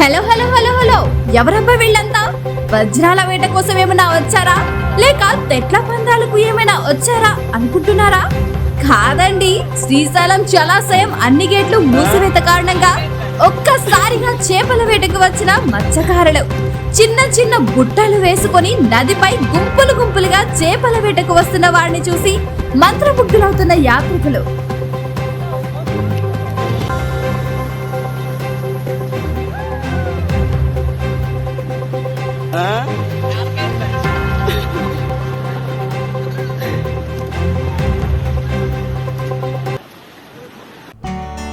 Hello hello hello hello. ఎవరబ్బా వీళ్ళంతా? వజ్రాల వేట కోసం ఏమైనా వచ్చారా? లేక తెట్ల పందాలకు ఏమైనా వచ్చారా అనుకుంటున్నారా? కాదండి శ్రీశైలం జలాశయం అన్ని గేట్లు మూసివేత కారణంగా ఒక్కసారిగా చేపల వేటకు వచ్చిన మత్స్యకారులు చిన్న చిన్న బుట్టలు వేసుకొని నదిపై గుంపులు గుంపులుగా చేపల వేటకు వస్తున్న వారిని చూసి మంత్రముగ్ధులవుతున్న యాత్రికులు